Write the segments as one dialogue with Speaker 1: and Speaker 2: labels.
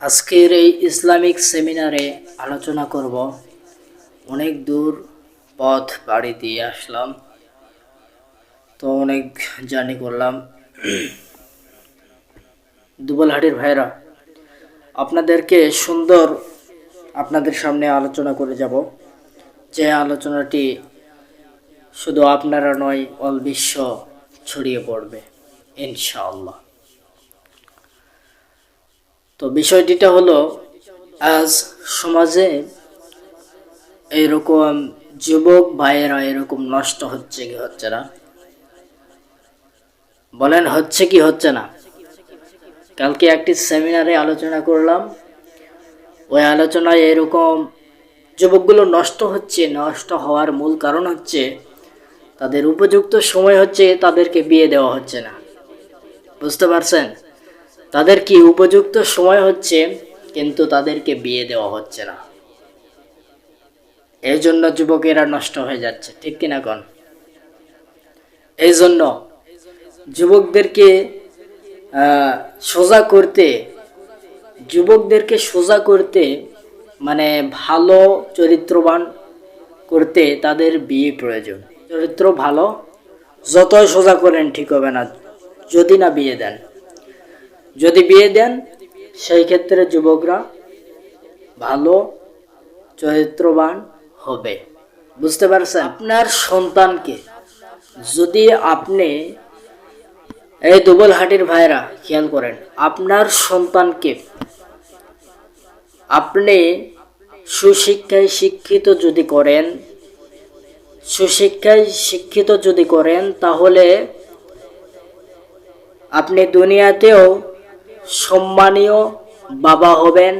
Speaker 1: আজকের এই ইসলামিক সেমিনারে আলোচনা করব। অনেক দূর পথ পাড়ি দিয়ে আসলাম। তো অনেক জার্নি করলাম। দুবলহাটির ভাইরা আপনাদেরকে সুন্দর আপনাদের সামনে আলোচনা করে যাব। যে আলোচনাটি শুধু আপনারা নয়, অল বিশ্ব ছড়িয়ে পড়বে, ইনশাআল্লাহ। তো বিষয়টিটা হলো, আজ সমাজে এরকম যুবক ভাইয়েরা এরকম নষ্ট হচ্ছে কি হচ্ছে না? বলেন হচ্ছে কি হচ্ছে না? কালকে একটি সেমিনারে আলোচনা করলাম। ওই আলোচনায় এরকম যুবকগুলো নষ্ট হচ্ছে, নষ্ট হওয়ার মূল কারণ হচ্ছে তাদের উপযুক্ত সময় হচ্ছে, তাদেরকে বিয়ে দেওয়া হচ্ছে না। বুঝতে পারছেন? তাদের কি উপযুক্ত সময় হচ্ছে, কিন্তু তাদেরকে বিয়ে দেওয়া হচ্ছে না। এই জন্য যুবকেরা নষ্ট হয়ে যাচ্ছে, ঠিক কিনা কন? এই জন্য যুবকদেরকে সোজা করতে, যুবকদেরকে সোজা করতে মানে ভালো চরিত্রবান করতে তাদের বিয়ে প্রয়োজন। চরিত্র ভালো, যতই সোজা করেন ঠিক হবে না, যদি না বিয়ে দেন। যদি বিয়ে দেন, সেই ক্ষেত্রে যুবকরা ভালো, চরিত্রবান হবে। বুঝতে পারছেন? আপনার সন্তানকে যদি আপনি এই দুবল হাটির ভাইরা খেয়াল করেন, আপনার সন্তানকে আপনি সুশিক্ষায় শিক্ষিত যদি করেন, সুশিক্ষায় শিক্ষিত যদি করেন, তাহলে আপনি দুনিয়াতেও সম্মানীয় বাবা হবেন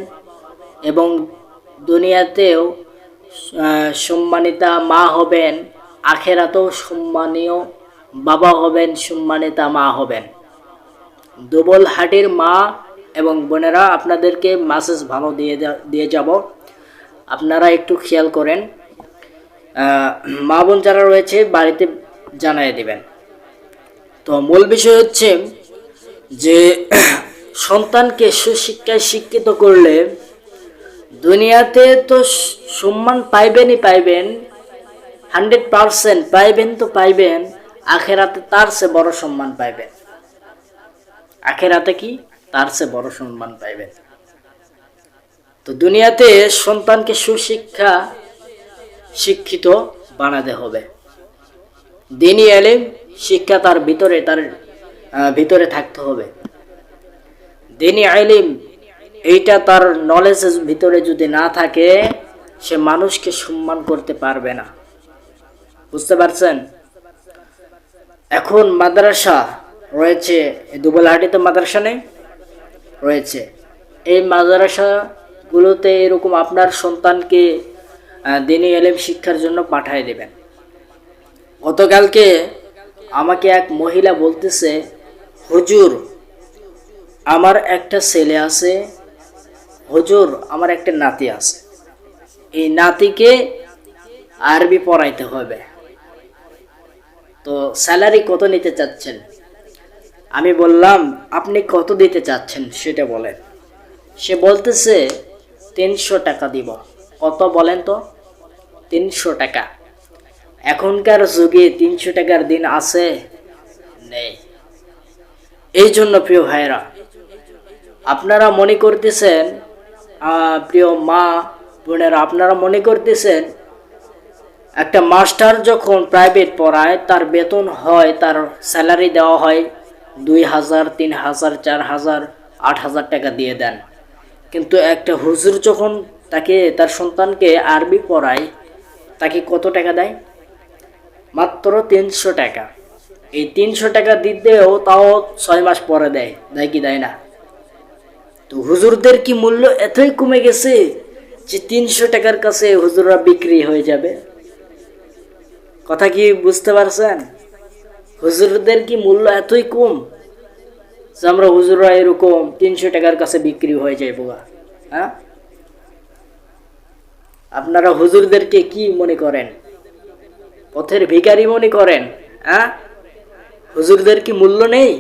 Speaker 1: এবং দুনিয়াতেও সম্মানিতা মা হবেন, আখেরাতেও সম্মানীয় বাবা হবেন, সম্মানিতা মা হবেন। দুবল হাটির মা এবং বোনেরা, আপনাদেরকে মাসেজ ভালো দিয়ে দিয়ে যাব। আপনারা একটু খেয়াল করেন। মা বোন যারা রয়েছে, বাড়িতে জানাই দিবেন। তো মূল বিষয় হচ্ছে যে সন্তানকে সুশিক্ষায় শিক্ষিত করলে দুনিয়াতে তো সম্মান পাইবেনই পাইবেন, হান্ড্রেড পারসেন্ট পাইবেন তো পাইবেন, আখেরাতে তার সে বড় সম্মান পাইবেন। আখেরাতে কি? তার সে বড় সম্মান পাইবেন। তো দুনিয়াতে সন্তানকে সুশিক্ষা শিক্ষিত বানাতে হবে। দিনই এলেম শিক্ষা তার ভিতরে তার ভিতরে থাকতে হবে। দিনই আইলিম এইটা তার নলেজের ভিতরে যদি না থাকে, সে মানুষকে সম্মান করতে পারবে না। বুঝতে পারছেন? এখন মাদ্রাসা রয়েছে দুবলাহাটিতে মাদ্রাসা নেই? রয়েছে। এই মাদ্রাসাগুলোতে এরকম আপনার সন্তানকে দিনী এলেম শিক্ষার জন্য পাঠিয়ে দেবেন। গতকালকে আমাকে এক মহিলা বলতেছে, হুজুর আমার একটা ছেলে আছে। হুজুর, আমার একটা নাতি আছে। এই নাতিকে আরবি পড়াইতে হবে। তো স্যালারি কত নিতে চাচ্ছেন? আমি বললাম, আপনি কত দিতে চাচ্ছেন সেটা বলেন। সে বলতেছে, তিনশো টাকা দিব। কত বলেন তো? তিনশো টাকা। এখনকার যুগে তিনশো টাকার দিন আছে? নেই। এই জন্য প্রিয় ভাইরা আপনারা মনে করতেছেন প্রিয় মা বোনেরা, আপনারা মনে করতেছেন একটা মাস্টার যখন প্রাইভেট পড়ায়, তার বেতন হয়, তার স্যালারি দেওয়া হয় দুই হাজার, তিন হাজার, চার হাজার, আট হাজার টাকা দিয়ে দেন। কিন্তু একটা হুজুর যখন তাকে, তার সন্তানকে আরবি পড়ায়, তাকে কত টাকা দেয়? মাত্র তিনশো টাকা। এই তিনশো টাকা দিতেও তাও ছয় মাস পরে দেয় দেয় কি দেয় না? তো হুজুরদের কি মূল্য এতই কমে গেছে যে তিনশো টাকার কাছে হুজুররা বিক্রি হয়ে যাবে? কথা কি বুঝতে পারছেন? হুজুরদের কি মূল্য এতই কম যে আমরা হুজুররা এরকম তিনশো টাকার কাছে বিক্রি হয়ে যায় বোবা হ্যাঁ? আপনারা হুজুরদেরকে কি মনে করেন? পথের ভিখারি মনে করেন? হ্যাঁ? হুজুরদের কি মূল্য নেই?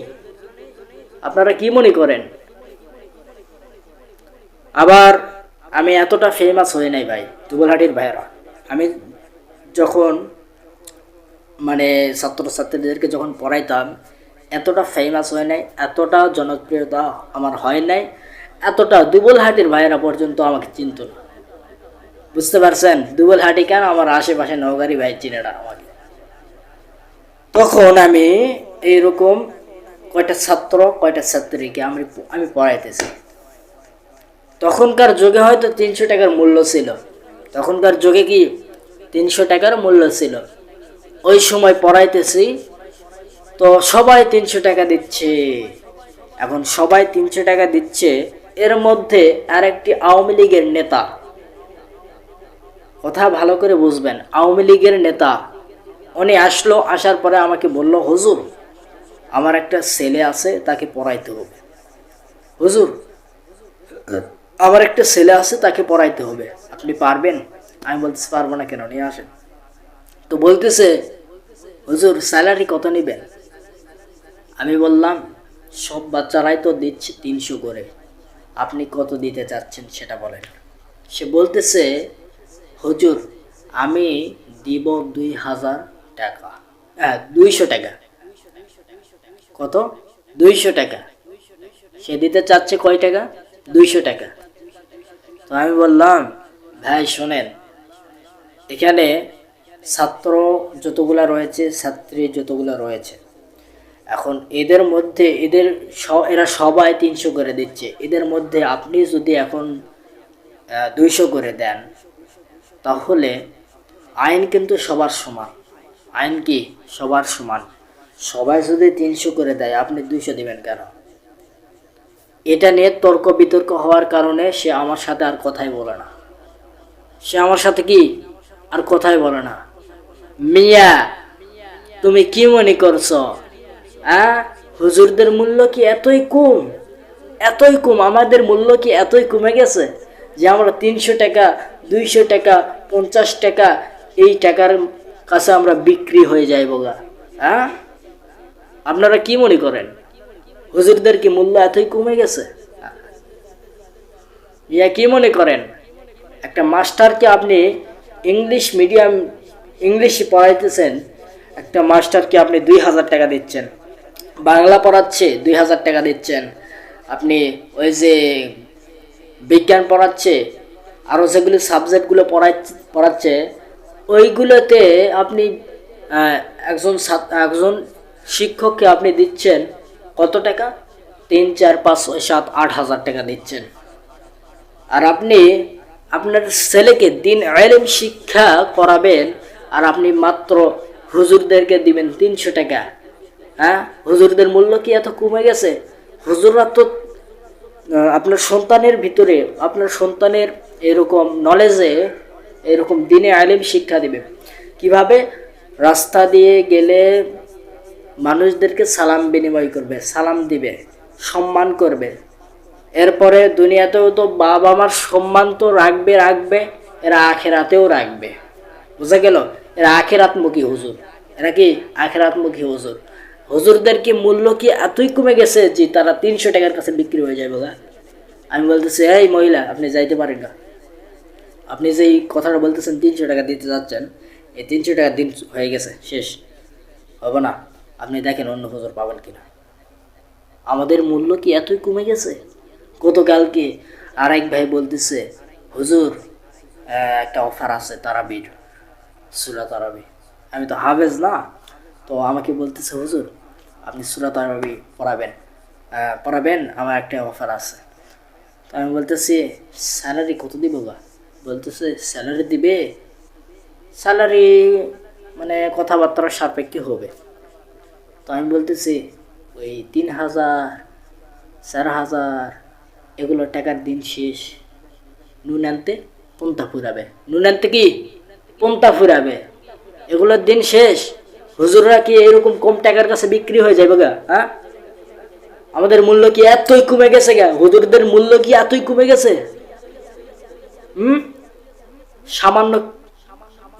Speaker 1: আপনারা কি মনে করেন? আবার আমি এতটা ফেমাস হয়ে নাই ভাই, দুবলহাটির ভাইয়েরা। আমি যখন মানে ছাত্রছাত্রীদেরকে যখন পড়াইতাম, এতটা ফেমাস হয় নাই, এতটা জনপ্রিয়তা আমার হয় নাই, এতটা দুবলহাটির ভাইয়েরা পর্যন্ত আমাকে চিনত না। বুঝতে পারছেন? দুবলহাটি কেন আমার আশেপাশে নৌগারি ভাই চিনে না আমাকে? তখন আমি এইরকম কয়টা ছাত্র, কয়টা ছাত্রীকে আমি আমি পড়াইতেছি। তখনকার যুগে হয়তো তিনশো টাকার মূল্য ছিল। তখনকার যুগে কি তিনশো টাকার মূল্য ছিল? ওই সময় পড়াইতেছি, তো সবাই তিনশো টাকা দিচ্ছে। এখন সবাই তিনশো টাকা দিচ্ছে, এর মধ্যে আর একটি আওয়ামী লীগের নেতা। কথা ভালো করে বুঝবেন, আওয়ামী লীগের নেতা। উনি আসলো, আসার পরে আমাকে বলল, হুজুর, আমার একটা ছেলে আছে, তাকে পড়াইতে হবে। হুজুর আমার একটা ছেলে আছে, তাকে পড়াইতে হবে। আপনি পারবেন? আমি বলতেছি, পারব না কেন? নিয়ে আসেন। তো বলতেছে, হুজুর স্যালারি কত নেবেন? আমি বললাম, সব বাচ্চারাই তো দিচ্ছে তিনশো করে। আপনি কত দিতে চাচ্ছেন সেটা বলেন। সে বলতেছে, হুজুর, আমি দিব দুই হাজার টাকা। হ্যাঁ দুইশো টাকা। কত? দুইশো টাকা। সে দিতে চাচ্ছে কয় টাকা? দুইশো টাকা। তো আমি বললাম, ভাই, শোনেন, এখানে ছাত্র যতগুলা রয়েছে, ছাত্রী যতগুলা রয়েছে, এখন এদের মধ্যে এদের এরা সবাই তিনশো করে দিচ্ছে। এদের মধ্যে আপনি যদি এখন দুইশো করে দেন, তাহলে আইন কিন্তু সবার সমান। আইন কি? সবার সমান। সবাই যদি তিনশো করে দেয়, আপনি দুইশো দেবেন কেন? এটা নিয়ে তর্ক বিতর্ক হওয়ার কারণে সে আমার সাথে আর কথাই বলে না। সে আমার সাথে কি? আর কথাই বলে না। মিয়া, তুমি কি মনে করছ? হ্যাঁ? হুজুরদের মূল্য কি এতই কম? এতই কম? আমাদের মূল্য কি এতই কমে গেছে যে আমরা তিনশো টাকা, দুইশো টাকা, পঞ্চাশ টাকা এই টাকার কাছে আমরা বিক্রি হয়ে যাই হ্যাঁ? আপনারা কি মনে করেন? হুজুরদের কি মূল্য এতই কমে গেছে? ইয়া কি মনে করেন? একটা মাস্টারকে আপনি ইংলিশ মিডিয়াম, ইংলিশে পড়াইতেছেন, একটা মাস্টারকে আপনি দুই হাজার টাকা দিচ্ছেন, বাংলা পড়াচ্ছে দুই হাজার টাকা দিচ্ছেন, আপনি ওই যে বিজ্ঞান পড়াচ্ছে আরও যেগুলো সাবজেক্টগুলো পড়াই পড়াচ্ছে, ওইগুলোতে আপনি একজন একজন শিক্ষককে আপনি দিচ্ছেন কত টাকা? তিন, চার, পাঁচ, ছয়, সাত, আট হাজার টাকা দিচ্ছেন। আর আপনি আপনার ছেলেকে দিন আলেম শিক্ষা করাবেন, আর আপনি মাত্র হুজুরদেরকে দিবেন তিনশো টাকা। হ্যাঁ? হুজুরদের মূল্য কি এত কমে গেছে? হুজুররা তো আপনার সন্তানের ভিতরে, আপনার সন্তানের এরকম নলেজে এরকম দিনে আলেম শিক্ষা দিবে। কীভাবে? রাস্তা দিয়ে গেলে মানুষদেরকে সালাম বিনিময় করবে, সালাম দিবে, সম্মান করবে। এরপরে দুনিয়াতেও তো বাবা মার সম্মান তো রাখবে রাখবে, এরা আখেরাতেও রাখবে। বুঝা গেল? এরা আখেরাতমুখী হুজুর। এরা কি আখেরাতমুখী হুজুর? হুজুরদের কি মূল্য কি এতই কমে গেছে যে তারা তিনশো টাকার কাছে বিক্রি হয়ে যায় বোঝা? আমি বলতেছি, এই মহিলা, আপনি যাইতে পারেন না। আপনি যেই কথাটা বলতেছেন, তিনশো টাকা দিতে যাচ্ছেন, এই তিনশো টাকা দিন হয়ে গেছে, শেষ। হবে না। আপনি দেখেন অন্য হুজুর পাবেন কিনা। আমাদের মূল্য কি এতই কমে গেছে? গতকালকে আর এক ভাই বলতেছে, হুজুর একটা অফার আছে তারাবির, সুরা তারাবি। আমি তো হাফেজ না। তো আমাকে বলতেছে, হুজুর, আপনি সুরা তারাবি পড়াবেন পড়াবেন, আমার একটা অফার আছে। তো আমি বলতেছি, স্যালারি কত দিব গা? বলতেছে, স্যালারি দিবে, স্যালারি মানে কথাবার্তার সাপেক্ষে হবে। তো আমি বলতেছি, ওই তিন হাজার, চার হাজার, এগুলো টাকার দিন শেষ। নুন আনতে পন্থা ফুরাবে। নুন আনতে কি? পন্থা ফুরাবে। এগুলোর দিন শেষ। হুজুররা কি এরকম কম টাকার কাছে বিক্রি হয়ে যাবে গা? হ্যাঁ? আমাদের মূল্য কি এতই কমে গেছে গা? হুজুরদের মূল্য কি এতই কমে গেছে? হুম? সামান্য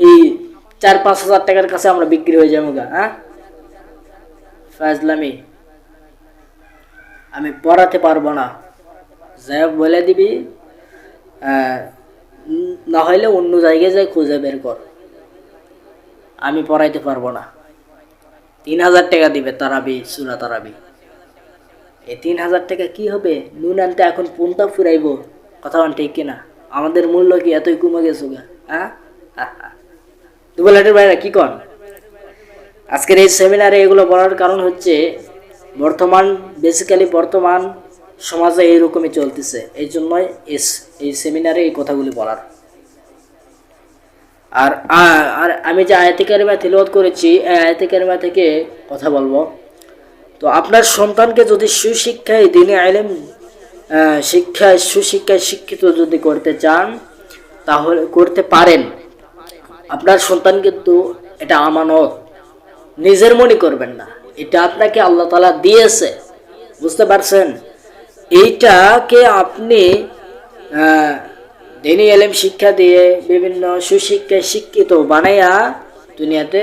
Speaker 1: এই চার পাঁচ হাজার টাকার কাছে আমরা বিক্রি হয়ে যাব গা হ্যাঁ? ফাজলামি। আমি পড়াতে পারব না। যাই বলে দিবি না হইলে অন্য জায়গায় যাই, খুঁজে বের কর। আমি পড়াইতে পারব না। তিন হাজার টাকা দিবে তারাবি, সুরা তারাবি। এই তিন হাজার টাকা কি হবে? নুন আনতে এখন পুনটা ফুরাইব। কথা ঠিক কিনা? আমাদের মূল্য কি এতই কমে গেছো গা? হ্যাঁ? দুবেলাটের বাইরে কি কন? আজকের এই সেমিনারে এগুলো বলার কারণ হচ্ছে, বর্তমান বেসিক্যালি বর্তমান সমাজে এইরকমই চলতেছে। এই জন্যই এই সেমিনারে এই কথাগুলি বলার। আর আর আমি যে আয়াতি কারিমা করেছি, এই আয়াতি থেকে কথা বলব। তো আপনার সন্তানকে যদি সুশিক্ষায়, দিনে আইলেম শিক্ষায়, সুশিক্ষায় শিক্ষিত যদি করতে চান, তাহলে, করতে পারেন। আপনার সন্তান কিন্তু এটা আমানত। নিজের মনে করবেন না। এটা আপনাকে আল্লাহ তালা দিয়েছে। বুঝতে পারছেন? এইটাকে আপনি দিনী এলেম শিক্ষা দিয়ে বিভিন্ন সুশিক্ষায় শিক্ষিত বানাইয়া দুনিয়াতে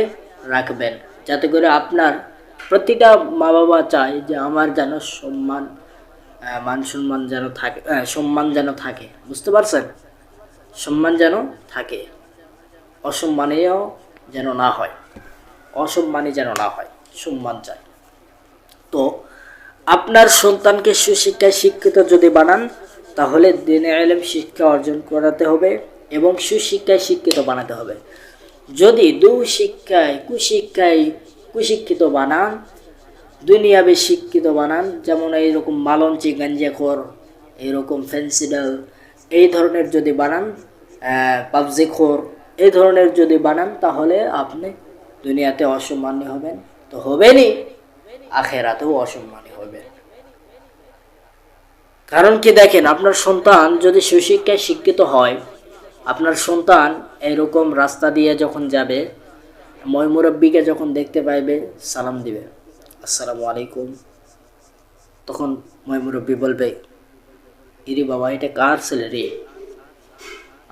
Speaker 1: রাখবেন। যাতে করে আপনার প্রতিটা মা বাবা চায় যে আমার যেন সম্মান মান সম্মান যেন থাকে সম্মান যেন থাকে। বুঝতে পারছেন? সম্মান যেন থাকে। অসম্মানীয় যেন না হয়। অসম্মানী যেন না হয়, সম্মান চাই। তো আপনার সন্তানকে সুশিক্ষায় শিক্ষিত যদি বানান, তাহলে দিনে আলেম শিক্ষা অর্জন করাতে হবে এবং সুশিক্ষায় শিক্ষিত বানাতে হবে। যদি দুশিক্ষায়, কুশিক্ষায় কুশিক্ষিত বানান, দুনিয়াবে শিক্ষিত বানান, যেমন এইরকম মালঞ্চি, গাঞ্জাখোর, এইরকম ফেন্সিডাল, এই ধরনের যদি বানান পাবজি খোর এই ধরনের যদি বানান, তাহলে আপনি দুনিয়াতে অসম্মানী হবেন, তো হবেনই। আখেরাতেও অসম্মানী হবেন। কারণ কি দেখেন, আপনার সন্তান যদি সুশিক্ষায় শিক্ষিত হয়, আপনার সন্তান এরকম রাস্তা দিয়ে যখন যাবে ময়মুরব্বীকে যখন দেখতে পাইবে, সালাম দিবে। আসসালামু আলাইকুম। তখন ময়মুরব্বী বলবে, ইরি বাবা, এটা কার ছেলে রে?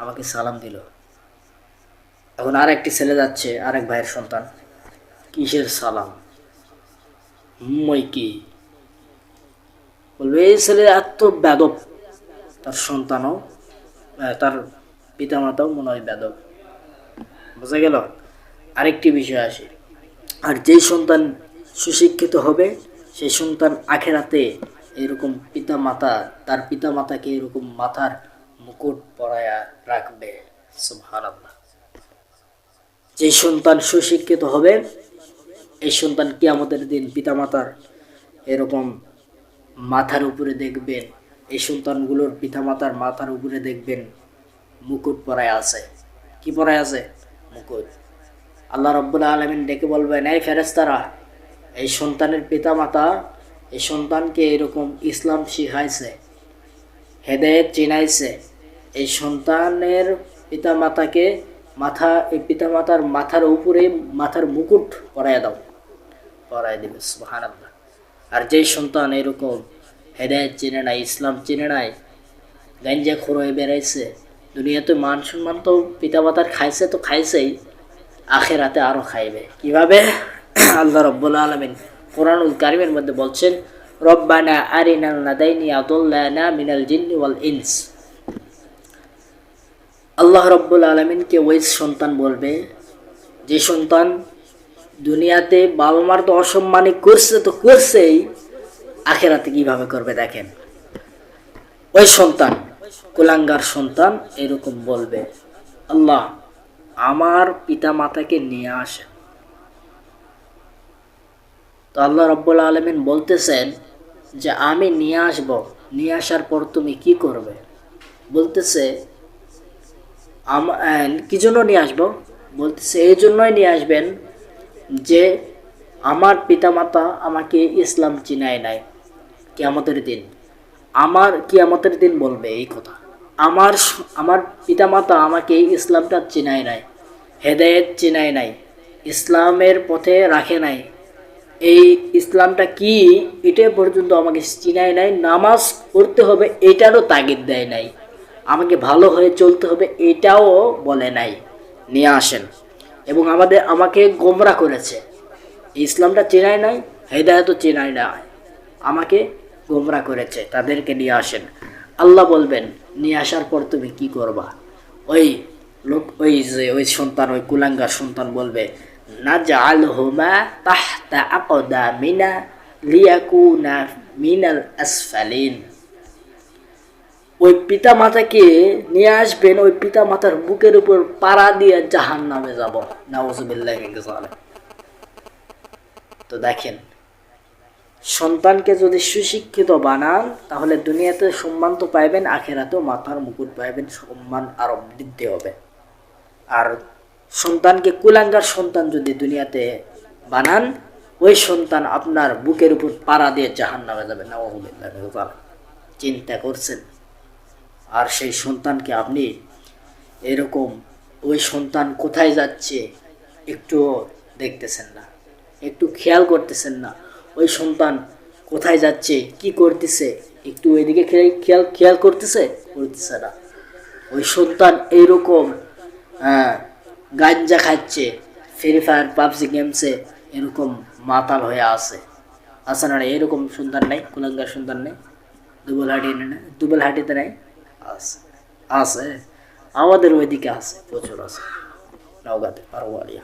Speaker 1: আমাকে সালাম দিল। এখন আর একটি ছেলে যাচ্ছে, আরেক ভাইয়ের সন্তান। কিসের সালাম? মই কি? বলবে, এই ছেলে এত বেদব। তার সন্তানও তার পিতামাতাও মনে হয় বেদব। বোঝা গেল? আরেকটি বিষয় আসে। আর যেই সন্তান সুশিক্ষিত হবে, সেই সন্তান আখেরাতে এরকম পিতা মাতা তার পিতা মাতাকে এরকম মাথার মুকুট পরায়া রাখবে। সুবহানাল্লাহ। যে সন্তান সুশিক্ষিত হবে, এই সন্তান কি আমাদের দিন পিতামাতার এরকম মাথার উপরে দেখবেন, এই সন্তানগুলোর পিতামাতার মাথার উপরে দেখবেন মুকুট পরায় আছে। কি পরায় আছে? মুকুট। আল্লাহ রব্বুল আলমিন ডেকে বলবেন, এই ফেরেস্তারা এই সন্তানের পিতামাতা, এই সন্তানকে এরকম ইসলাম শিখাইছে, হেদায়েত চিনাইছে, এই সন্তানের পিতামাতাকে মাথা, এই পিতামাতার মাথার উপরে মাথার মুকুট পরাইয়া দাও। পরাই দেবে, সুবহানাল্লাহ। আর যেই সন্তান এরকম হেদায়েত চিনে নাই, ইসলাম চিনে নাই, গাঞ্জা খোর হয়ে বেড়াইছে, দুনিয়াতে মান সম্মান তো পিতামাতার খাইছে তো খাইছেই আখের আখেরাতে আরও খাইবে। কীভাবে? আল্লাহ রব্বুল আলমিন কোরআনুল কারিমের মধ্যে বলছেন, রব্বানা আরিনাল নাদাইনি আদুল্লানা মিনাল জিন্নি ওয়াল ইনস। আল্লাহ রব্বুল আলমিনকে ওই সন্তান বলবে, যে সন্তান দুনিয়াতে বাবা মার তো অসম্মানী করছে তো করছেই, আখেরাতে কীভাবে করবে দেখেন। ওই সন্তান, কুলাঙ্গার সন্তান এরকম বলবে, আল্লাহ, আমার পিতা মাতাকে নিয়ে আসেন। তো আল্লাহ রব্বুল আলমিন বলতেছেন যে, আমি নিয়ে আসব। নিয়ে আসার পর তুমি কি করবে? বলতেছে কি জন্য নিয়ে আসব? বলতেছে, এই জন্যই নিয়ে আসবেন যে আমার পিতামাতা আমাকে ইসলাম চিনায় নাই কিয়ামতের দিন। আমার কিয়ামতের দিন বলবে এই কথা। আমার আমার পিতামাতা আমাকে ইসলামটা চিনায় নাই, হেদায়েত চিনায় নাই, ইসলামের পথে রাখে নাই। এই ইসলামটা কি? এটা পর্যন্ত আমাকে চিনায় নাই। নামাজ পড়তে হবে, এটারও তাগিদ দেয় নাই। আমাকে ভালো হয়ে চলতে হবে এটাও বলে নাই। নিয়ে আসেন। এবং আমাদের, আমাকে গোমরা করেছে। ইসলামটা চেনায় নাই, হেদায়তও চেনায় নাই আমাকে গোমরা করেছে, তাদেরকে নিয়ে আসেন। আল্লাহ বলবেন, নিয়ে আসার পর তুমি কি করবা? ওই লোক, ওই যে, ওই সন্তান, ওই কুলাঙ্গার সন্তান বলবে না জাল হোমা তাহতা আকদা মিনা লিয়াকুনা মিনাল আসফালিন। ওই পিতা মাতাকে নিয়ে আসবেন, ওই পিতা মাতার বুকের উপর পাড়া দিয়ে জাহান নামে যাব। নাউজুবিল্লাহ তো দেখেন, সন্তানকে যদি সুশিক্ষিত বানান, তাহলে দুনিয়াতে সম্মান তো পাইবেন, আখেরাতেও মাথার মুকুট পাইবেন, সম্মান আরও বৃদ্ধি হবে। আর সন্তানকে কুলাঙ্গার সন্তান যদি দুনিয়াতে বানান, ওই সন্তান আপনার বুকের উপর পাড়া দিয়ে জাহান নামে যাবে না চিন্তা করছেন? আর সেই সন্তানকে আপনি এরকম ওই সন্তান কোথায় যাচ্ছে একটু দেখতেছেন না। একটু খেয়াল করতেছেন না ওই সন্তান কোথায় যাচ্ছে কি করতেছে একটু ওইদিকে খেয়াল খেয়াল করতেছে? করতেছে না। ওই সন্তান এইরকম আহ, গাঞ্জা খাচ্ছে ফ্রি ফায়ার পাবজি গেমসে এরকম মাতাল হয়ে আছে। আছে না এরকম সন্তান নেই? কুলাঙ্গার সন্তান নেই? দুবল হাটি দুবল হাটিতে নেই? আছে। আছে। আমাদের ওইদিকে আছে, প্রচুর আছে। নওগাঁতে পারোয়ারিয়া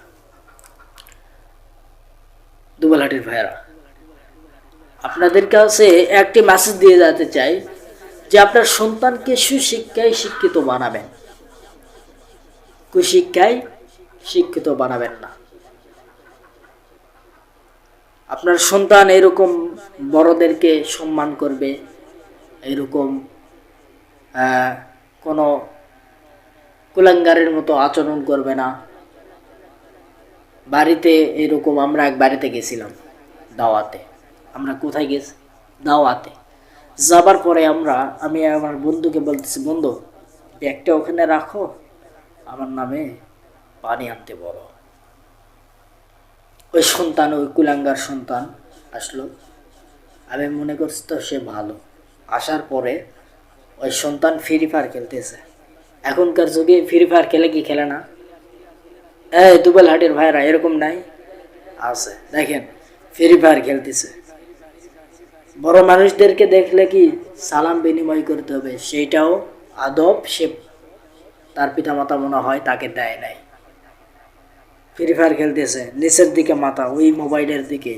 Speaker 1: দুবলহাটির ভাইয়েরা আপনাদের কাছে একটি মেসেজ দিয়ে যেতে চাই যে আপনার সন্তানকে সুশিক্ষায় শিক্ষিত বানাবেন। কুশিক্ষায় শিক্ষিত বানাবেন না। আপনার সন্তান এরকম বড়দেরকে সম্মান করবে, এরকম কোনো কুলাঙ্গারের মতো আচরণ করবে না। বাড়িতে এরকম আমরা এক বাড়িতে গেছিলাম দাওয়াতে। আমরা কোথায় গেছি? দাওয়াতে। যাবার পরে আমরা, আমি আমার বন্ধুকে বলতেছি, বন্ধু, ব্যাগটা ওখানে রাখো। আমার নামে পানি আনতে বলো। ওই সন্তান, ওই কুলাঙ্গার সন্তান আসলো। আমি মনে করছি তো সে ভালো। আসার পরে ওই সন্তান ফ্রি ফায়ার খেলতেছে। এখনকার যুগে ফ্রি ফায়ার খেলে কি খেলে না? এই দুবেল হাটের ভাইরা এরকম নাই। আছে, দেখেন ফ্রি ফায়ার খেলতেছে। বড় মানুষদেরকে দেখলে কি সালাম বিনিময় করতে হবে, সেইটাও আদব, সে তার পিতামাতা মনে হয় তাকে দেয় নাই। ফ্রি ফায়ার খেলতেছে, নিচের দিকে মাথা, ওই মোবাইলের দিকে।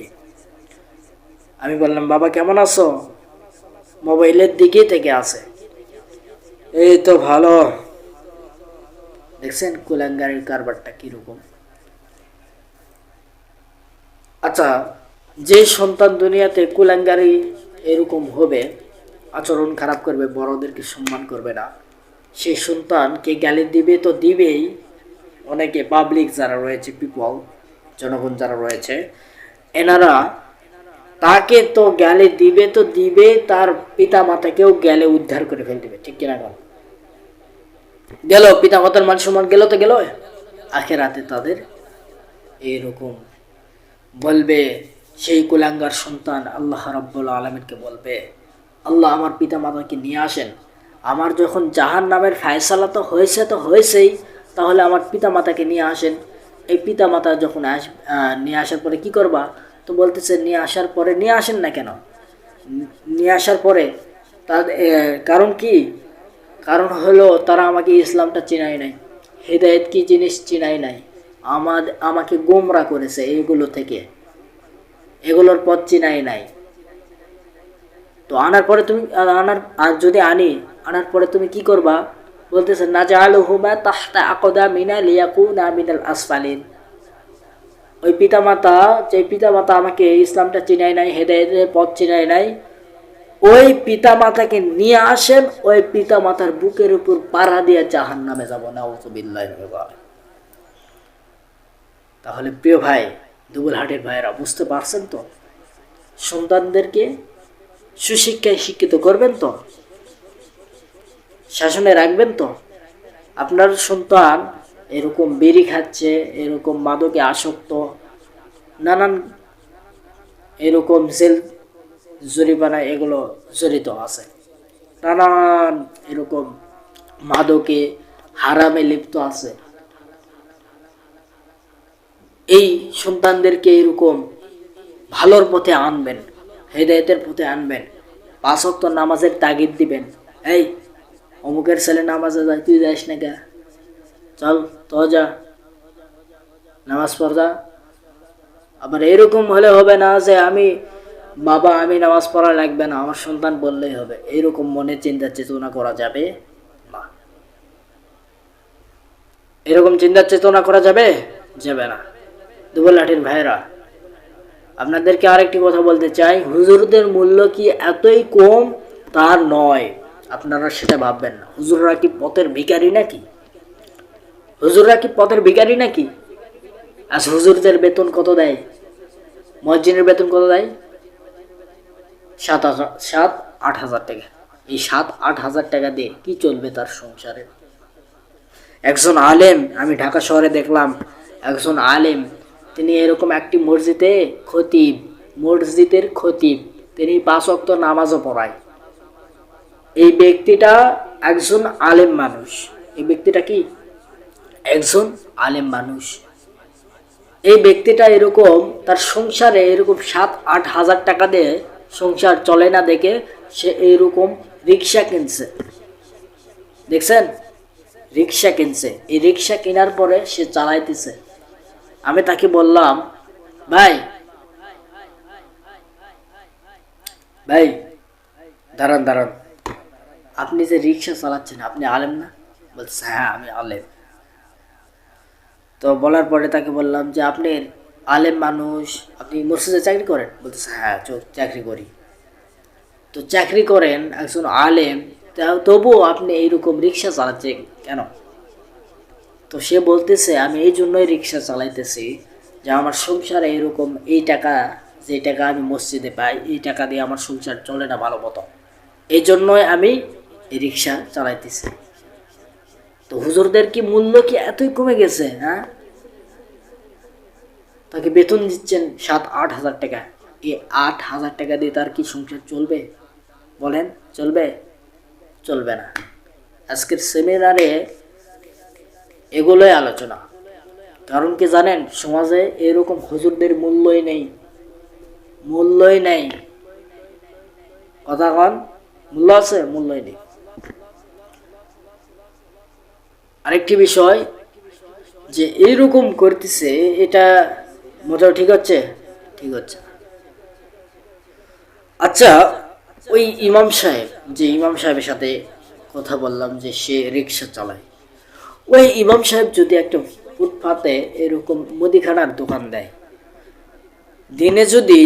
Speaker 1: আমি বললাম, বাবা, কেমন আছো? মোবাইলের দিকেই থেকে আছে। এই তো ভালো। দেখছেন কুলাঙ্গারের কারবারটা কীরকম? আচ্ছা যে সন্তান দুনিয়াতে কুলাঙ্গারি এরকম হবে, আচরণ খারাপ করবে, বড়দেরকে সম্মান করবে না সেই সন্তানকে গালি দিবে তো দিবেই। অনেকে পাবলিক যারা রয়েছে পিপল জনগণ যারা রয়েছে, এনারা তাকে তো গেলে দিবে তো দিবে, তার পিতা মাতাকেও গেলে উদ্ধার করে ফেল দিবে, ঠিক কিনা বল? গেল পিতা মাতার মান সম্মান গেল তো গেল? আখেরাতে তাদের এইরকম বলবে, সেই কুলাঙ্গার সন্তান আল্লাহ রাব্বুল আলমিনকে বলবে, আল্লাহ আমার পিতা মাতাকে নিয়ে আসেন। আমার যখন জাহান নামের ফায়সালা তো হয়েছে তো হয়েছেই, তাহলে আমার পিতা মাতাকে নিয়ে আসেন। এই পিতা মাতা যখন আস নিয়ে আসার পরে কি করবা? তো বলতেছে, নিয়ে আসার পরে নিয়ে আসেন না কেন? নিয়ে আসার পরে? তার কারণ কি? কারণ হলো তারা আমাকে ইসলামটা চিনাই নাই। হৃদায়ত কি জিনিস চিনাই নাই। আমার আমাকে গোমরা করেছে এইগুলো থেকে। এগুলোর পথ চিনাই নাই। তো আনার পরে তুমি, আনার, আর যদি আনি, আনার পরে তুমি কি করবা? বলতেছে না জাল হুমা তাহতা আকদা মিনা লিয়াকু না মিনাল আসফালিন। ওই পিতামাতা যে পিতামাতা আমাকে ইসলামটা চিনাই নাই, হেদায়তের পথ চিনাই নাই, ওই পিতামাতাকে নিয়ে আসেন, ওই পিতামাতার বুকের উপর পাড়া দিয়ে জাহান নামে যাব না তাহলে প্রিয় ভাই দুবল হাটের ভাইয়েরা, বুঝতে পারছেন তো? সন্তানদেরকে সুশিক্ষায় শিক্ষিত করবেন তো? শাসনে রাখবেন তো? আপনার সন্তান এরকম বিড়ি খাচ্ছে, এরকম মাদকে আসক্ত, নানান এরকম জেল, জরিমানা এগুলো জড়িত আছে। নানান এরকম মাদকে হারামে লিপ্ত আছে। এই সন্তানদেরকে এরকম ভালোর পথে আনবেন, হেদায়তের পথে আনবেন, পাঁচ ওয়াক্ত নামাজের তাগিদ দিবেন। এই, অমুকের ছেলে নামাজে যায়, তুই যাস না কে? চল তো যা নামাজ পড়। আবার এরকম হলে হবে না যে আমি, বাবা, আমি নামাজ পড়া লাগবে না, আমার সন্তান বললেই হবে। এরকম মনে চিন্তা চেতনা করা যাবে না। এরকম চিন্তা চেতনা করা যাবে? যাবে না। দুবল লাঠির ভাইরা আপনাদেরকে আরেকটি কথা বলতে চাই। হুজুরদের মূল্য কি এতই কম? তা নয়। আপনারা সেটা ভাববেন না। হুজুররা কি পথের ভিখারি নাকি? হুজুররা কি পদের ভিখারি নাকি? আজ হুজুরদের বেতন কত দেয়? মসজিদের বেতন কত দেয়? সাত সাত, আট হাজার টাকা। এই সাত, আট হাজার টাকা দিয়ে কি চলবে তার সংসারে? একজন আলেম, আমি ঢাকা শহরে দেখলাম, একজন আলেম, তিনি এরকম একটি মসজিদে খতিব, মসজিদের খতিব, তিনি পাঁচ অক্ত নামাজও পড়ায়। এই ব্যক্তিটা একজন আলেম মানুষ। এই ব্যক্তিটা কি? একজন আলেম মানুষ। এই ব্যক্তিটা এরকম, তার সংসারে এরকম সাত, আট হাজার টাকা দিয়ে সংসার চলে না দেখে সে এইরকম রিক্সা কিনছে। দেখছেন? রিক্সা কিনছে। এই রিক্সা কেনার পরে সে চালাইতেছে। আমি তাকে বললাম, ভাই ভাই, দাঁড়ান দাঁড়ান। আপনি যে রিক্সা চালাচ্ছেন, আপনি আলেম না? বলছে হ্যাঁ আমি আলেম। তো বলার পরে তাকে বললাম যে আপনি আলেম মানুষ, আপনি মসজিদে চাকরি করেন? বলতেছে হ্যাঁ চাকরি করি। তো চাকরি করেন একজন আলেম তবুও আপনি এইরকম রিক্সা চালাচ্ছেন কেন? তো সে বলতেছে, আমি এই জন্যই রিক্সা চালাইতেছি যে, আমার সংসারে এরকম এই টাকা, যে টাকা আমি মসজিদে পাই, এই টাকা দিয়ে আমার সংসার চলে না ভালো মতো। এই জন্যই আমি রিক্সা চালাইতেছি। তো হুজুরদের কি মূল্য কি এতই কমে গেছে হ্যাঁ? তাকে বেতন দিচ্ছেন সাত, আট হাজার টাকা। এই আট হাজার টাকা দিয়ে তার কি সংসার চলবে? বলেন, চলবে? চলবে না। আজকের সেমিনারে এগুলোই আলোচনা। কারণ কি জানেন, সমাজে এরকম হুজুরদের মূল্যই নেই। মূল্যই নেই। কথা কন, মূল্য আছে, মূল্যই নেই। আরেকটি বিষয় যে এইরকম করতেছে, এটা মোটাও ঠিক হচ্ছে ঠিক হচ্ছে আচ্ছা ওই ইমাম সাহেব, যে ইমাম সাহেবের সাথে কথা বললাম যে সে রিক্সা চালায়, ওই ইমাম সাহেব যদি একটা ফুটপাতে এরকম মুদিখানার দোকান দেয়, দিনে যদি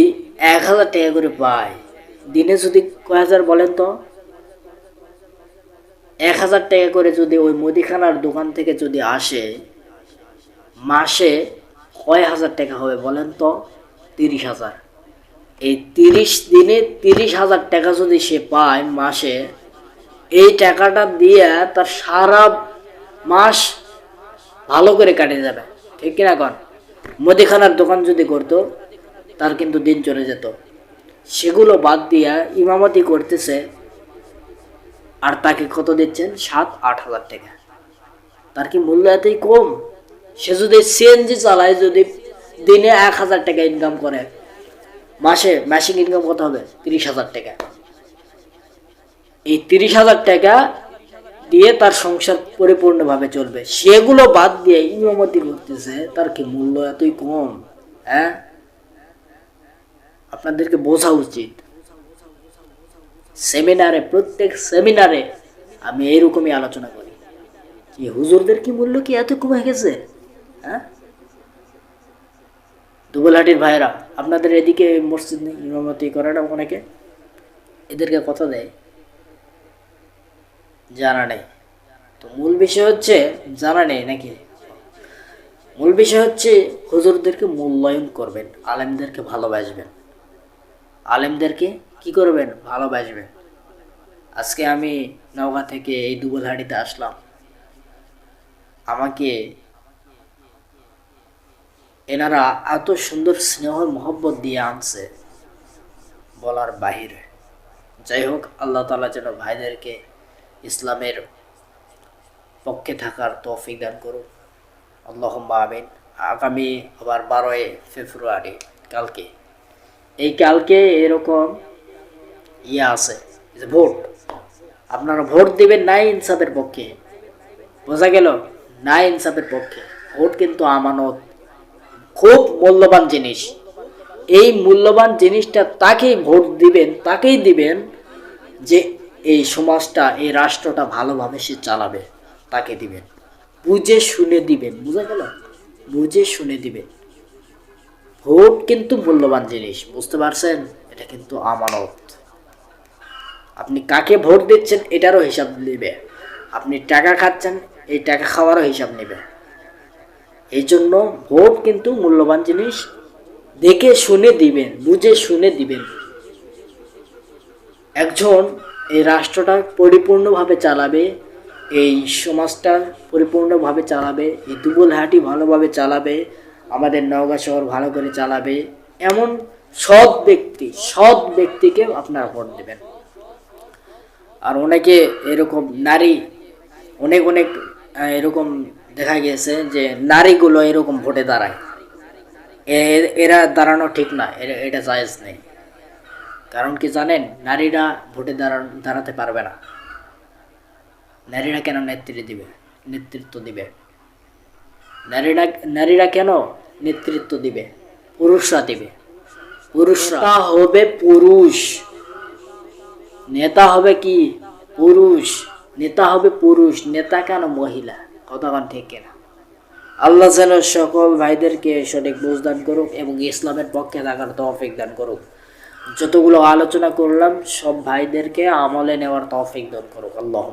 Speaker 1: এক হাজার টাকা করে পায়, দিনে যদি কয় হাজার বলেন তো? এক হাজার টাকা করে যদি ওই মুদিখানার দোকান থেকে যদি আসে, মাসে কয় হাজার টাকা হবে বলেন তো? তিরিশ হাজার। এই তিরিশ দিনে তিরিশ হাজার টাকা যদি সে পায় মাসে, এই টাকাটা দিয়ে তার সারা মাস ভালো করে কাটে যাবে। ঠিক কিনা কন? মুদিখানার দোকান যদি করতো, তার কিন্তু দিন চলে যেত। সেগুলো বাদ দিয়া ইমামতি করতেছে আর তাকে কত দিচ্ছেন? সাত, আট হাজার টাকা। তার কি মূল্য এতই কম? সে যদি সিএনজি চালায়, যদি দিনে এক হাজার টাকা ইনকাম করে, মাসে মাসিক ইনকাম কত হবে? তিরিশ হাজার টাকা। এই তিরিশ হাজার টাকা দিয়ে তার সংসার পরিপূর্ণভাবে চলবে। সেগুলো বাদ দিয়ে ইমামতি করতেছে, তার কি মূল্য এতই কম? হ্যাঁ? আপনাদেরকে বোঝা উচিত। সেমিনারে, প্রত্যেক সেমিনারে আমি এইরকমই আলোচনা করি। যে হুজুরদের কি মূল্য কি এত কমে গেছে? হ্যাঁ? দুবলহাটির ভাইরা আপনাদের এদিকে মসজিদ নেই, ইমামতি করে না অনেকে? এদেরকে কথা দেয়। জানা নেই। তো মূল বিষয় হচ্ছে, জানা নেই নাকি? মূল বিষয় হচ্ছে, হুজুরদেরকে মূল্যায়ন করবেন, আলেমদেরকে ভালোবাসবেন। আলেমদেরকে কি করবেন? ভালোবাসবেন আজকে আমি নওগাঁ থেকে এই দুবলহাটিতে আসলাম। আমাকে এনারা এত সুন্দর স্নেহ মহব্বত দিয়ে আনছে বলার বাহিরে। যাই হোক, আল্লাহ তালা যেন ভাইদেরকে ইসলামের পক্ষে থাকার তৌফিক দান করুন আল্লাহ আমিন। আগামী আবার বারোই ফেব্রুয়ারি, কালকে। এই কালকে এরকম ইয়ে আছে যে ভোট আপনারা ভোট দিবেন নাই ইনসাফের পক্ষে। বোঝা গেল? না ইনসাফের পক্ষে। ভোট কিন্তু আমানত। খুব মূল্যবান জিনিস। এই মূল্যবান জিনিসটা তাকেই ভোট দিবেন, তাকেই দিবেন যে এই সমাজটা, এই রাষ্ট্রটা ভালোভাবে সে চালাবে, তাকে দিবেন। বুঝে শুনে দিবেন, বুঝা গেল? বুঝে শুনে দিবেন। ভোট কিন্তু মূল্যবান জিনিস, বুঝতে পারছেন? এটা কিন্তু আমানত। আপনি কাকে ভোট দিচ্ছেন এটারও হিসাব নেবে। আপনি টাকা খাচ্ছেন, এই টাকা খাওয়ারও হিসাব নেবে। এই জন্য ভোট কিন্তু মূল্যবান জিনিস। দেখে শুনে দিবেন, বুঝে শুনে দিবেন। একজন এই রাষ্ট্রটা পরিপূর্ণভাবে চালাবে, এই সমাজটা পরিপূর্ণভাবে চালাবে, এই দুবলহাটি ভালোভাবে চালাবে, আমাদের নওগাঁ শহর ভালো করে চালাবে, এমন সৎ ব্যক্তি, সৎ ব্যক্তিকে আপনারা ভোট দেবেন। আর অনেকে এরকম নারী, অনেক অনেক এরকম দেখা গেছে যে নারীগুলো এরকম ভোটে দাঁড়ায়। এরা দাঁড়ানো ঠিক না এটা জায়েজ নেই। কারণ কি জানেন, নারীরা ভোটে দাঁড়া, দাঁড়াতে পারবে না। নারীরা কেন নেতৃত্ব দিবে নেতৃত্ব দিবে? নারীরা নারীরা কেন নেতৃত্ব দিবে? পুরুষরা দিবে। পুরুষরা। হবে পুরুষ। নেতা হবে কি? পুরুষ। নেতা হবে পুরুষ, নেতা কেন মহিলা? কতক্ষণ ঠিক কিনা? আল্লাহ যেন সকল ভাইদেরকে সঠিক বোঝ দান করুক এবং ইসলামের পক্ষে থাকার তহফিক দান করুক। যতগুলো আলোচনা করলাম, সব ভাইদেরকে আমলে নেওয়ার তহফিক দান করুক। আল্লাহ